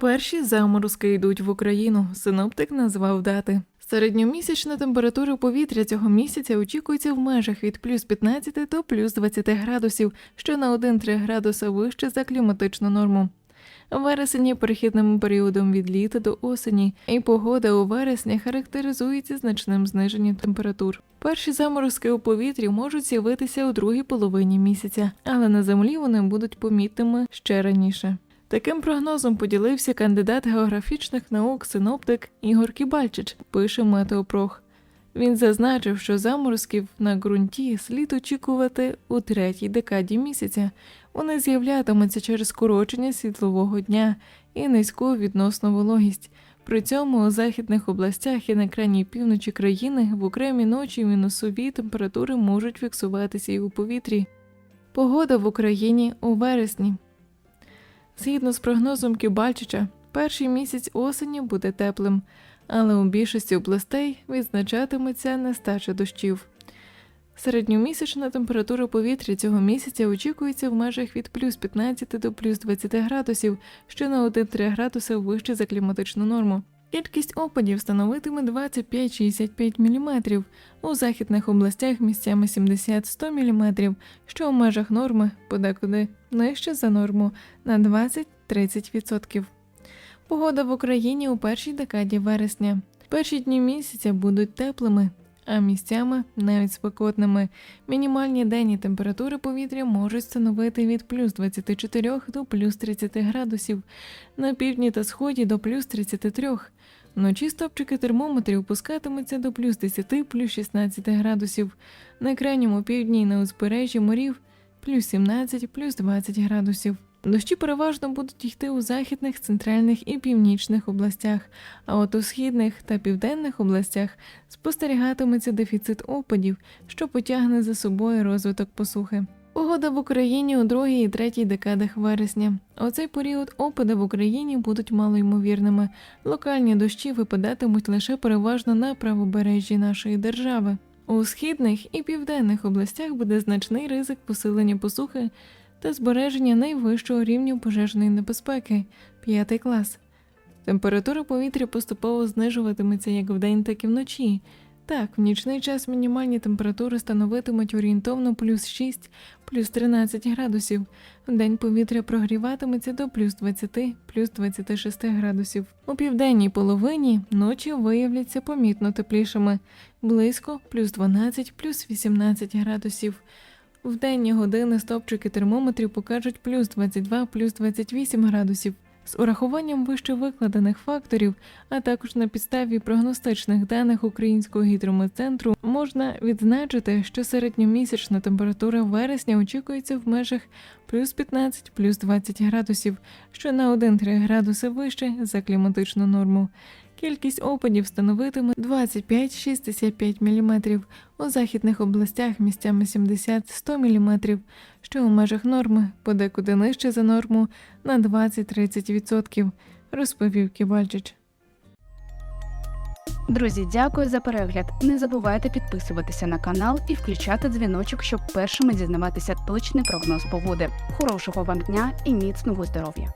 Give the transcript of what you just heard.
Перші заморозки йдуть в Україну. Синоптик назвав дати. Середньомісячна температура повітря цього місяця очікується в межах від плюс 15 до плюс 20 градусів, що на 1-3 градуса вище за кліматичну норму. Вересень є перехідним періодом від літа до осені, і погода у вересні характеризується значним зниженням температур. Перші заморозки у повітрі можуть з'явитися у другій половині місяця, але на землі вони будуть помітними ще раніше. Таким прогнозом поділився кандидат географічних наук синоптик Ігор Кібальчич, пише Метеопрох. Він зазначив, що заморозків на ґрунті слід очікувати у третій декаді місяця. Вони з'являтимуться через скорочення світлового дня і низьку відносну вологість. При цьому у західних областях і на крайній півночі країни в окремі ночі мінусові температури можуть фіксуватися і у повітрі. Погода в Україні у вересні. Згідно з прогнозом Кібальчича, перший місяць осені буде теплим, але у більшості областей відзначатиметься нестача дощів. Середньомісячна температура повітря цього місяця очікується в межах від плюс 15 до плюс 20 градусів, що на 1-3 градуси вище за кліматичну норму. Кількість опадів становитиме 25-65 мм, у західних областях місцями 70-100 мм, що у межах норми подекуди нижче за норму на 20-30%. Погода в Україні у першій декаді вересня. Перші дні місяця будуть теплими, а місцями навіть спекотними. Мінімальні денні температури повітря можуть становити від плюс 24 до плюс 30 градусів, на півдні та сході до плюс 33. Вночі стопчики термометрів опускатимуться до плюс 10 плюс 16 градусів, на крайньому півдні і на узбережжі морів плюс 17 плюс 20 градусів. Дощі переважно будуть йти у західних, центральних і північних областях, а от у східних та південних областях спостерігатиметься дефіцит опадів, що потягне за собою розвиток посухи. Погода в Україні у другій і третій декадах вересня. У цей період опади в Україні будуть малоймовірними. Локальні дощі випадатимуть лише переважно на правобережжі нашої держави. У східних і південних областях буде значний ризик посилення посухи та збереження найвищого рівня пожежної небезпеки 5 клас. Температура повітря поступово знижуватиметься як вдень, так і вночі. Так, в нічний час мінімальні температури становитимуть орієнтовно плюс 6, плюс 13 градусів. Вдень повітря прогріватиметься до плюс 20, плюс 26 градусів. У південній половині ночі виявляться помітно теплішими, близько плюс 12, плюс 18 градусів. В денні години стопчики термометрів покажуть плюс 22, плюс 28 градусів. З урахуванням вище викладених факторів, а також на підставі прогностичних даних Українського гідрометцентру, можна відзначити, що середньомісячна температура вересня очікується в межах плюс 15, плюс 20 градусів, що на 1-3 градуси вище за кліматичну норму. Кількість опадів становитиме 25-65 мм, у західних областях місцями 70-100 мм, що у межах норми, подекуди нижче за норму на 20-30%, розповів Кібальчич. Друзі, дякую за перегляд. Не забувайте підписуватися на канал і включати дзвіночок, щоб першими дізнаватися точний прогноз погоди. Хорошого вам дня і міцного здоров'я!